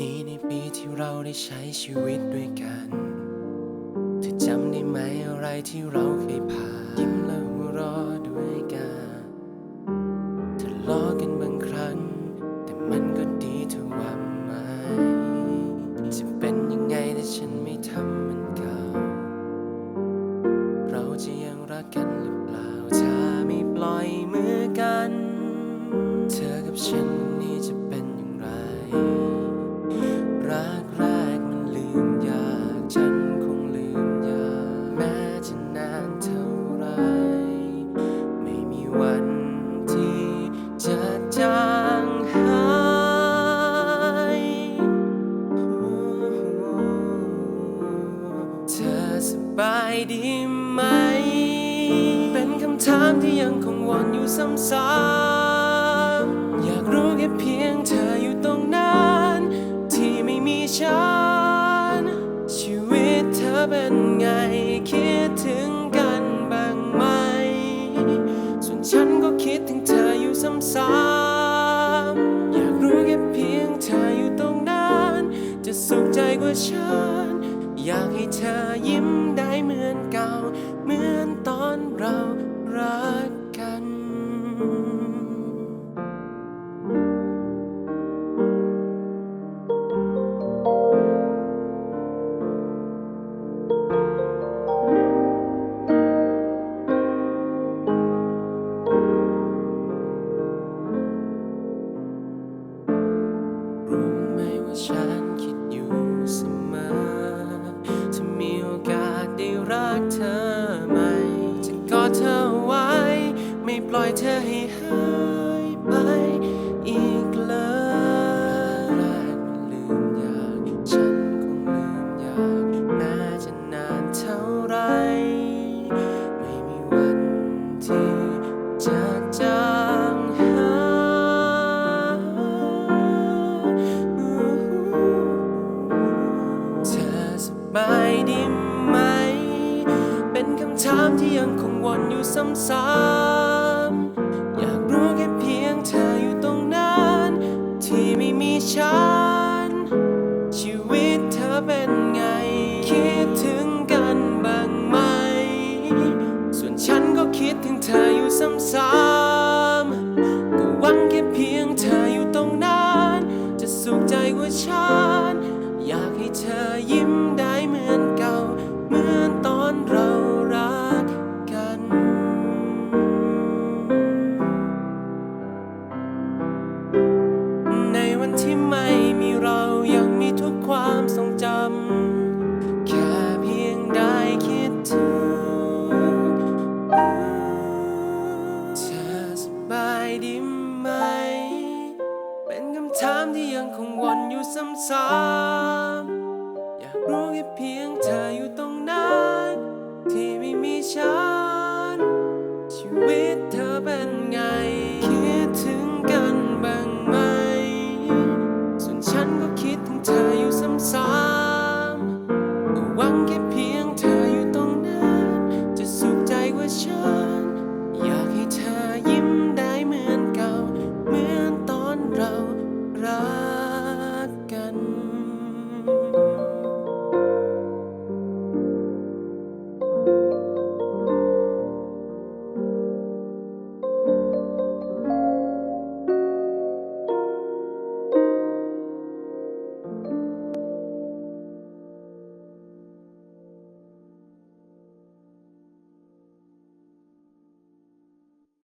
นี้ในปีที่เราได้ใช้ชีวิตด้วยกัน เธอจำได้ไหมอะไรที่เราเคยผ่านยิ้มและหัวเราะด้วยกันทะเลาะกันบางครั้ง แต่มันก็ดีเท่าว่าไหมจะเป็นยังไงถ้าฉันไม่ทำมันเก่า เราจะยังรักกันหรือเปล่าถ้าไม่ปล่อยมือกัน เธอกับฉันวัน ดีไหม เป็นคำถามที่ยังคงวนอยู่ซ้ำๆอยากรู้แค่เพียงเธออยู่ตรงนั้น ที่ไม่มีฉัน ชีวิตเธอเป็นไงคิดถึงกันบ้างไหม ส่วนฉันก็คิดถึงเธออยู่ซ้ำๆอยากรู้แค่เพียงเธออยู่ตรงนั้น จะสุขใจกว่าฉัน อยากให้เธอยิ้มได้เหมือนเก่า เหมือนตอนเรารัก ธอให้หายไปอีกเลยแมันลืมยากฉันคงลืมยากแม้จะนานเท่าไร ไม่มีวันที่จะจางหายเธอสบายดีไหม เป็นคำถามที่ยังคงวนอยู่ซ้ำ ฉัน ชีวิตเธอเป็นไง คิดถึงกันบ้างไหม ที่ไม่มีเรายังมีทุกความทรงจำ แค่เพียงได้คิดถึงเธอสบายดีไหม เป็นคำถามที่ยังคงวนอยู่ซ้ำๆ อยากรู้แค่เพียงเธออยู่ตรงนั้นที่ไม่มีฉัน ชีวิตเธอเป็นไง คิดถึงเธออยู่ซ้ำๆ